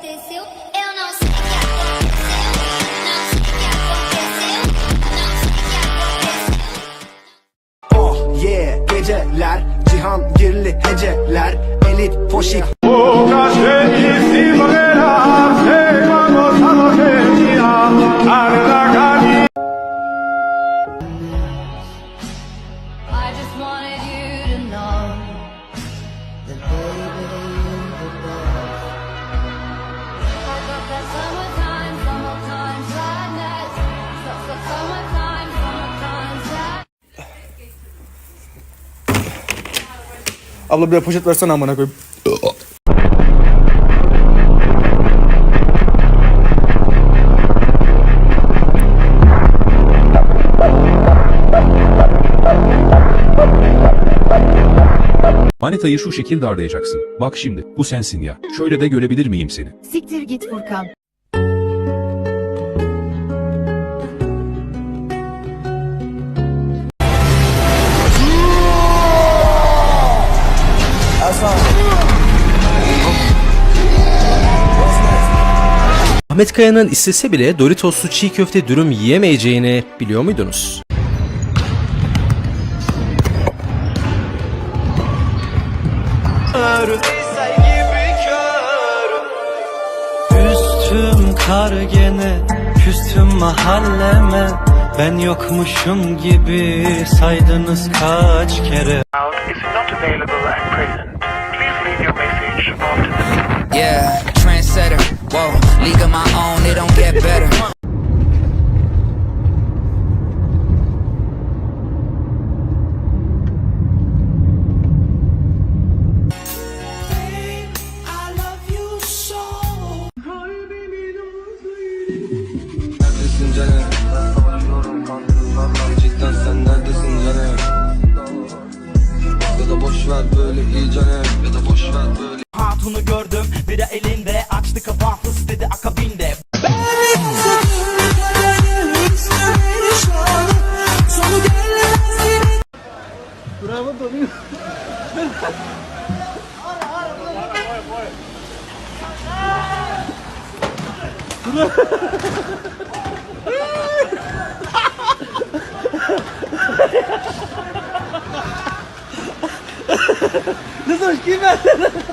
aconteceu. Eu não sei o que aconteceu. Não sei o que aconteceu. Não sei o que aconteceu. Oh yeah geceler Cihangirli heceler Elit foşik Abla bir poşet versene amına koyayım. Manitayı şu şekil darlayacaksın. Bak şimdi, bu sensin ya. Şöyle de görebilir miyim seni? Siktir git Furkan. Ahmet Kaya'nın istese bile Doritos'lu çiğ köfte dürüm yiyemeyeceğini biliyor muydunuz? Üstüm kar gene küstüm mahalleme Ben yokmuşum gibi saydınız kaç kere is not available at present. Yeah, trendsetter. Whoa, league of my own, it don't get better. Cidden sen neredesin canım? Ya da boş ver böyle iyi canım Hatunu gördüm biri elinde. Açtı kafası dedi akabinde. Bir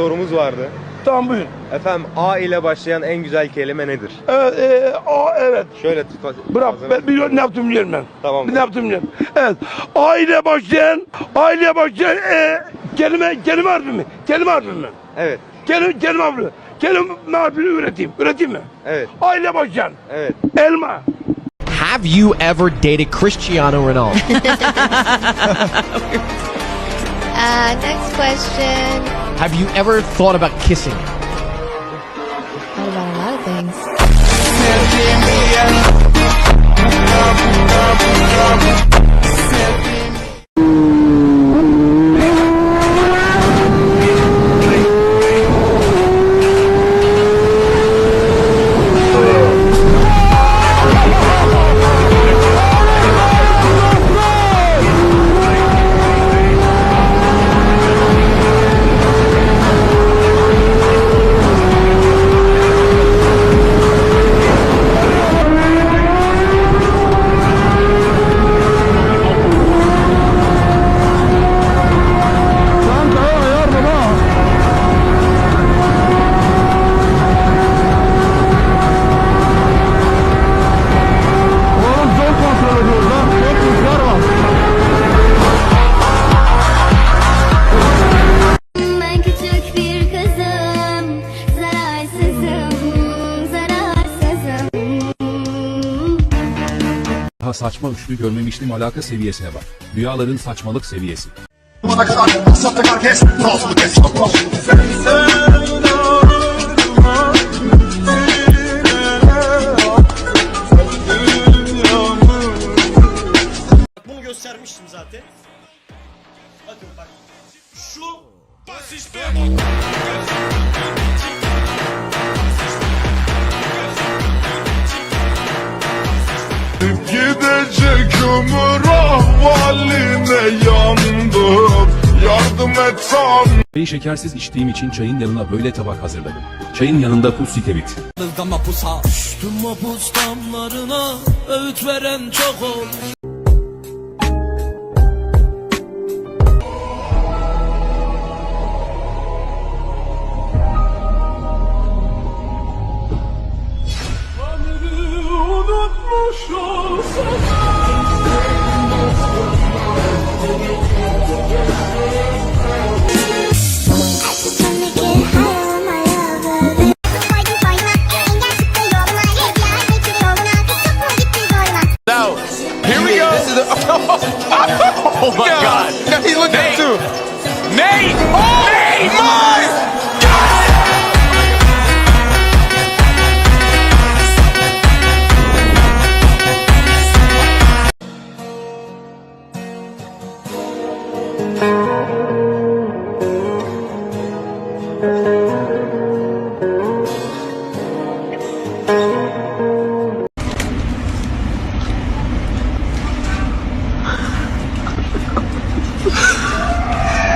sorumuz vardı. Tamam buyurun. Efendim A ile başlayan en güzel kelime nedir? Evet, e, o, evet. Şöyle tut. Bırak ağzına- ben biliyorum ne yaptım biliyorum ben. Tamam. Ne yaptım biliyorum. Evet. Aile başlayan, aile başlayan e, kelime, kelime harfi mi? Kelime harfi mi? Evet. Kelime, kelime harfi. Kelime harfini üreteyim. Üreteyim mi? Evet. Aile başlayan. Evet. Elma. Have you ever dated Cristiano Ronaldo? Uh, next question. Have you ever thought about kissing? Thought about a lot of things. Ben saçma üçlü görmemiştim alaka seviyesine bak. Rüyaların saçmalık seviyesi. Bunu göstermiştim zaten. Bakın bak. Şu basişte Gidecek ömür ahvaline yandım. Çayı şekersiz içtiğim için çayın yanına böyle tabak hazırladım. Çayın yanında pussikevit.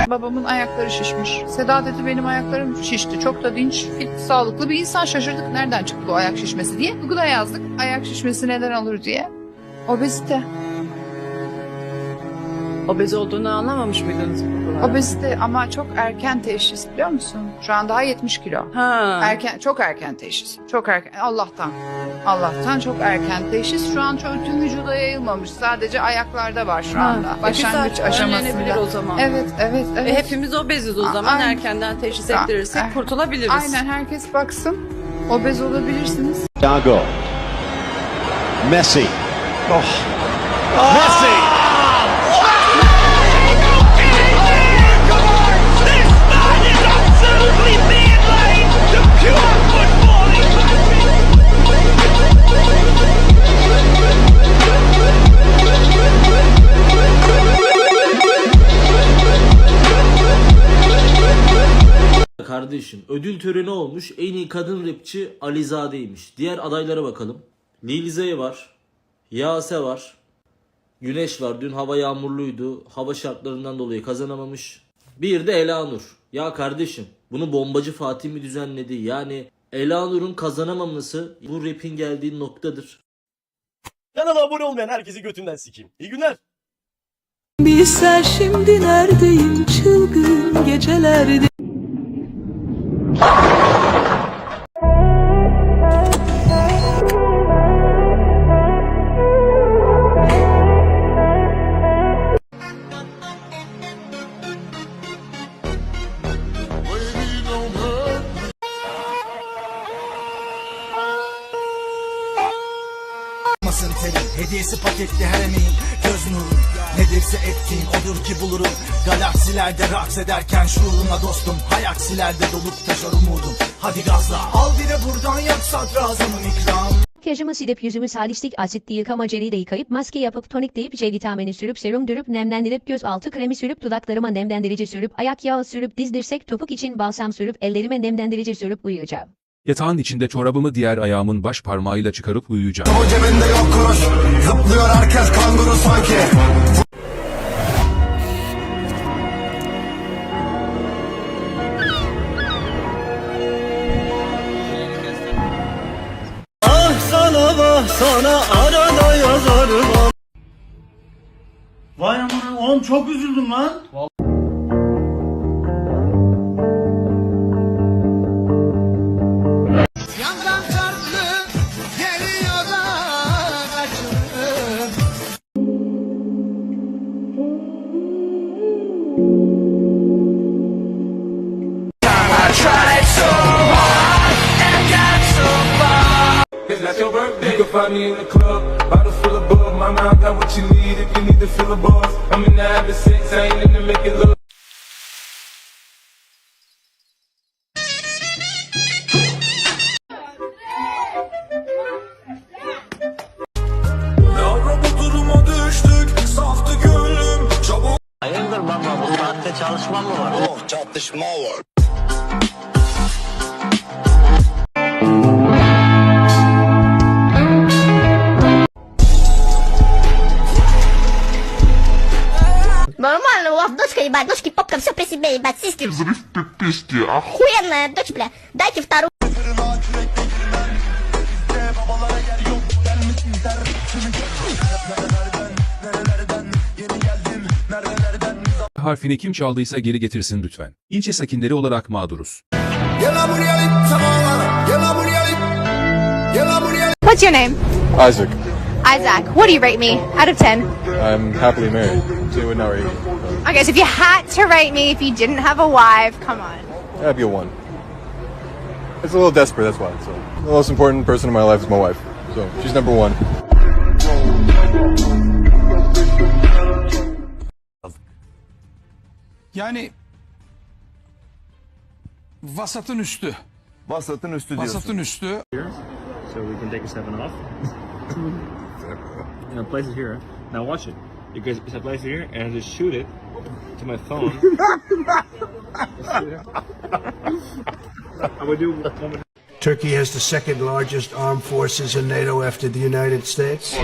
Babamın ayakları şişmiş. Seda dedi benim ayaklarım şişti. Çok da dinç, fit, sağlıklı bir insan. Şaşırdık nereden çıktı bu ayak şişmesi diye. Google'a yazdık ayak şişmesi neden olur diye. Obezite. Obez olduğunu anlamamış mıydınız bu kadar? Obezite ama çok erken teşhis biliyor musun? Şu an daha 70 kilo. Ha. Erken, çok erken teşhis. Çok erken. Allah'tan. Allah'tan çok erken teşhis. Şu an çok, tüm vücuda yayılmamış. Sadece ayaklarda var şu Ha. anda. E, Başlangıç güzel, aşamasında. önlenebilir o zaman. Evet, evet, evet. E, hepimiz obeziz o A- zaman aynen. erkenden teşhis A- ettirirsek er- kurtulabiliriz. Aynen herkes baksın. Obez olabilirsiniz. Thiago. Messi. Messi. Kardeşim ödül töreni olmuş en iyi kadın rapçi Alizade'ymiş. Diğer adaylara bakalım. Lil Zey var. Yase var. Güneş var. Dün hava yağmurluydu. Hava şartlarından dolayı kazanamamış. Bir de Elanur. Ya kardeşim bunu bombacı Fatih mi düzenledi? Yani Elanur'un kazanamaması bu rapin geldiği noktadır. Kanala abone olmayan herkesi götünden sikeyim. İyi günler. Bilsen şimdi neredeyim çılgın gecelerde. Hediyesi paketli her emeğin göz nuru. Nedirse ettiğin odur ki bulurum. Galaksilerde raks ederken şuuruna dostum. Hayaksilerde dolup taşar umudum. Hadi gazla. Al bir de buradan yak sadrazamın ikram Makyajımı silip yüzümü salistik asitli yıkama jeliyle yıkayıp maske yapıp tonikleyip C vitamini sürüp serum dürüp nemlendirip göz altı kremi sürüp dudaklarıma nemlendirici sürüp ayak yağı sürüp diz dirsek topuk için balsam sürüp ellerime nemlendirici sürüp uyuyacağım. Yatağın içinde çorabımı diğer ayağımın baş parmağıyla çıkarıp uyuyacağım. O cebinde yok kuruş Zıplıyor herkes kanguru sanki Ah sana vah sana arada yazarım Vay aman oğlum çok üzüldüm lan. Yandan me in the club, bottle full of bug. My mind got what you need if you need to feel a buzz. I'm in the having sex, I ain't in the Saftı gönlüm Çabuk Hayırdır baba bu saatte çalışma mı var? Oh çatışma var Нормально, у вас дочка ебать, ножки, попка, все при себе, ебать, сиськи. Охуенная дочь, бля. Дайте вторую. Harfini kim çaldıysa geri getirsin lütfen. İlçe sakinleri olarak mağduruz. What's your name? Isaac. Isaac. What do you rate me out of 10? I'm happily married. So it would not rate me. Okay, so if you had to rate me if you didn't have a wife, come on. That'd be a one. It's a little desperate, that's why. So the most important person in my life is my wife. So she's number one. Yani vasatın üstü. Vasatın üstü Vasatın üstü. So we can take a seven off. and I place it here. Now watch it. Because I place it here and I just shoot it to my phone. I would do one Turkey has the second largest armed forces in NATO after the United States.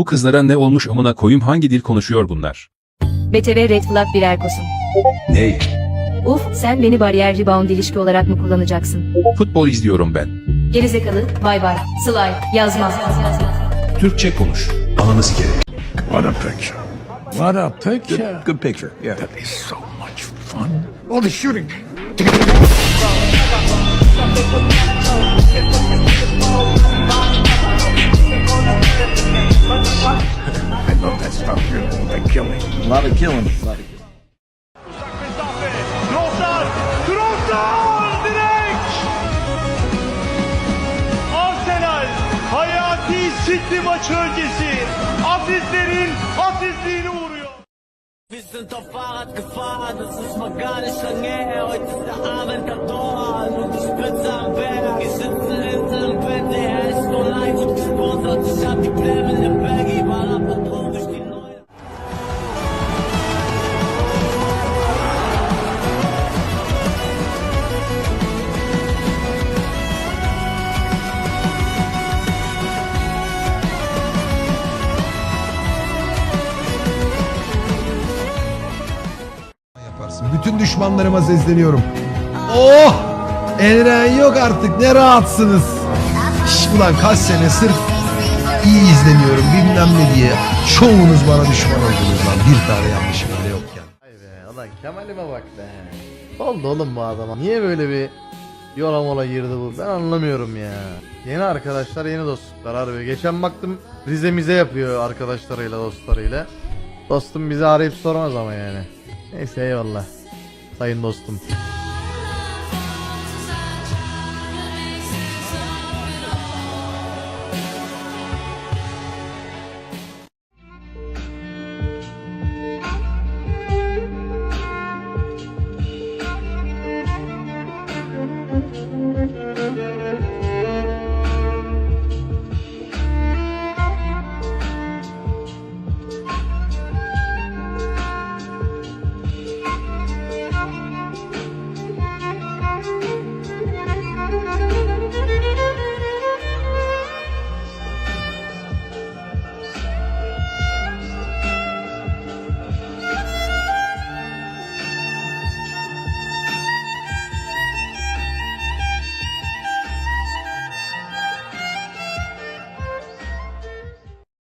Bu kızlara ne olmuş amına koyum hangi dil konuşuyor bunlar? BTV Red Flag birer kosun. Ney? Uf sen beni bariyer rebound ilişki olarak mı kullanacaksın? Futbol izliyorum ben. Gerizekalı bay bay. Slay yazmaz. Türkçe konuş. Ananı sikerim. What a picture. What a picture. Good picture. Yeah. That is so much fun. All the shooting. I killing. A lot of killing. Arsenal hayati City maçı öncesi asistlerin asistliğini Pläne Düşmanlarıma sesleniyorum. Oh! Elren yok artık ne rahatsınız. Şş, ulan kaç sene sırf iyi izleniyorum bilmem ne diye. Çoğunuz bana düşman oldunuz lan. Bir tane yanlışım bile yokken. Vay be ulan Kemal'ime bak be. Oldu oğlum bu adama? Niye böyle bir yola mola girdi bu? Ben anlamıyorum ya. Yeni arkadaşlar yeni dostluklar harbi. Geçen baktım Rize mize yapıyor arkadaşlarıyla dostlarıyla. Dostum bizi arayıp sormaz ama yani. Neyse eyvallah. Sayın dostum.